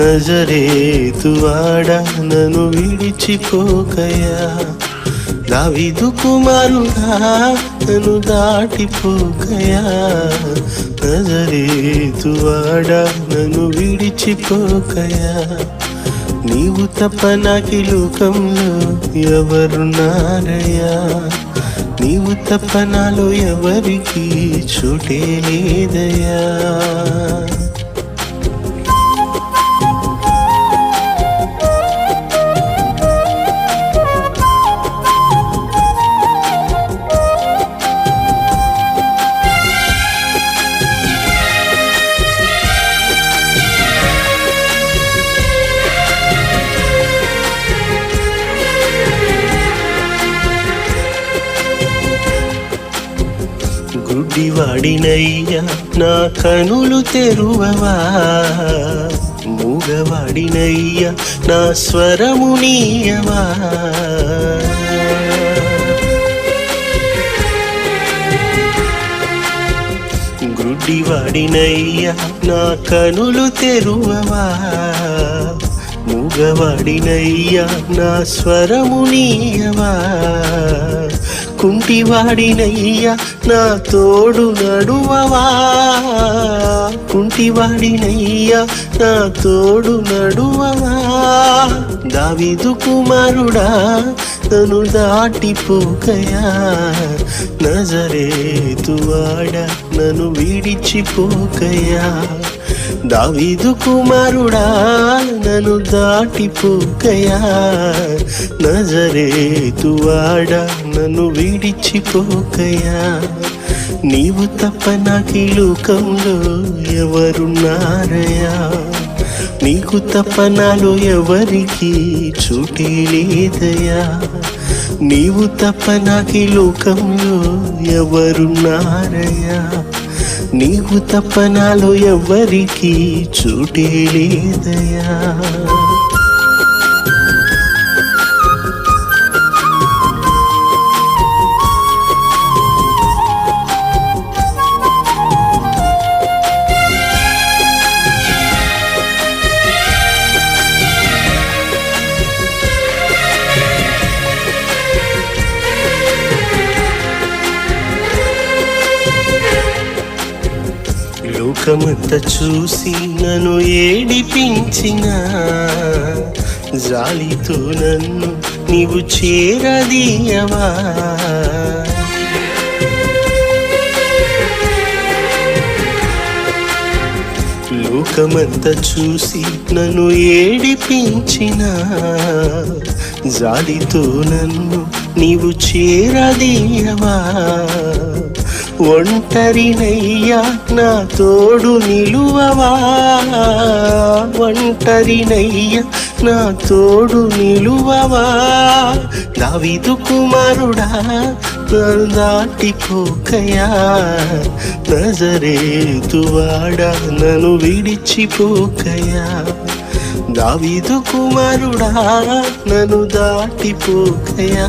నజరేతువాడా నన్ను విడిచిపోకయా దావిదు కుమారుడా నన్ను దాటిపోకయా నజరేతువాడా నన్ను విడిచిపోకయా నీవు తప్ప నాకి లోకంలో ఎవరున్నారయ్యా? నీవు తప్ప నాలో ఎవరికి చోటే లేదయ్యా? గుడ్డివాడినయ్యా నా కనులు తెరువవా? మూగవాడినయ్యా నా స్వరము నీయవా? గుడ్డివాడినయ్యా నా కనులు తెరువవా? మూగవాడినయ్యా నా స్వరము నీయవా? కుంటివాడినయ్యా నా తోడు నడువవా? కుంటివాడినయ్యా నా తోడు నడువవా? దావిదు కుమారుడా నన్ను దాటిపోకయా? నజరేతువాడ నన్ను విడిచిపోకయా? దావీదు కుమారుడా నన్ను దాటిపోకయా నజరేతువాడా నన్ను విడిచిపోకయా నీవు తప్ప నాకి లోకంలో ఎవరున్నారయా నీకు తప్ప నాలో ఎవరికి చోటే లేదయా. నీవు తప్ప నాకి లోకంలో ఎవరున్నారయ్యా నీవు తప్ప నాలో ఎవరికి చూటే లేదయా లోకమంతా చూసి నన్ను ఏడిపించిన. జాలితో నన్ను నీవు చేరదీయవా? లోకమంత చూసి నన్ను ఏడిపించిన. జాలితో నన్ను నీవు చేరదీయవా? ఒంటరినయ్యా నా తోడు నిలువవా? ఒంటరినయ్యా నా తోడు నిలువవా? దావిదు కుమారుడా నన్ను దాటిపోకయా నజరేతువాడా నన్ను విడిచిపోకయా? దావీదు కుమారుడా నన్ను దాటిపోకయా.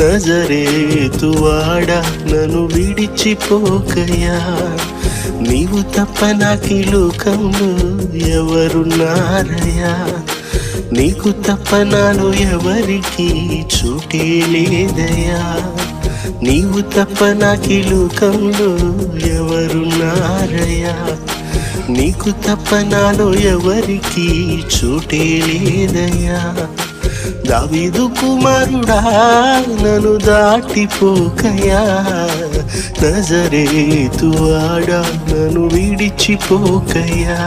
నజరేతువాడా నన్ను విడిచిపోకయా. నీవు తప్ప నాకి లోకంలో ఎవరున్నారయా నీకు తప్ప నాలో ఎవరికి చూటే లేదయా. నీవు తప్ప నాకి లోకంలో ఎవరున్నారయా నీకు తప్ప నాలో ఎవరికి చూటే లేదయ్యా. దావీదు కుమారుడా నన్ను దాటిపోకయా నజరేతువాడా నన్ను విడిచిపోకయా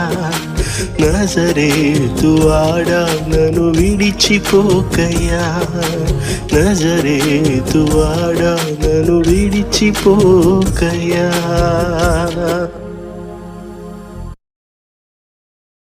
నజరేతువాడా నన్ను విడిచిపోకయా నజరేతువాడా నన్ను విడిచిపోకయా